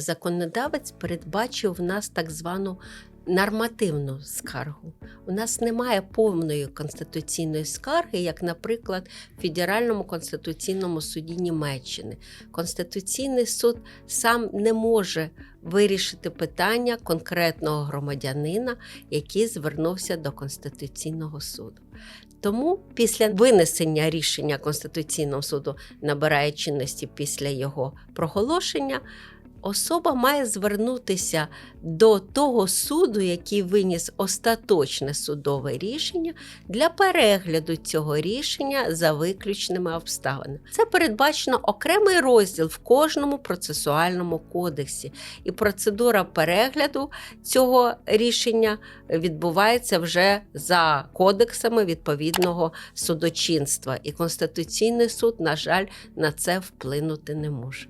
законодавець передбачив в нас так звану нормативну скаргу. У нас немає повної конституційної скарги, як, наприклад, в Федеральному конституційному суді Німеччини. Конституційний суд сам не може вирішити питання конкретного громадянина, який звернувся до Конституційного суду. Тому після винесення рішення Конституційного суду набирає чинності після його проголошення. Особа має звернутися до того суду, який виніс остаточне судове рішення для перегляду цього рішення за виключними обставинами. Це передбачено окремий розділ в кожному процесуальному кодексі, і процедура перегляду цього рішення відбувається вже за кодексами відповідного судочинства. І Конституційний суд, на жаль, на це вплинути не може.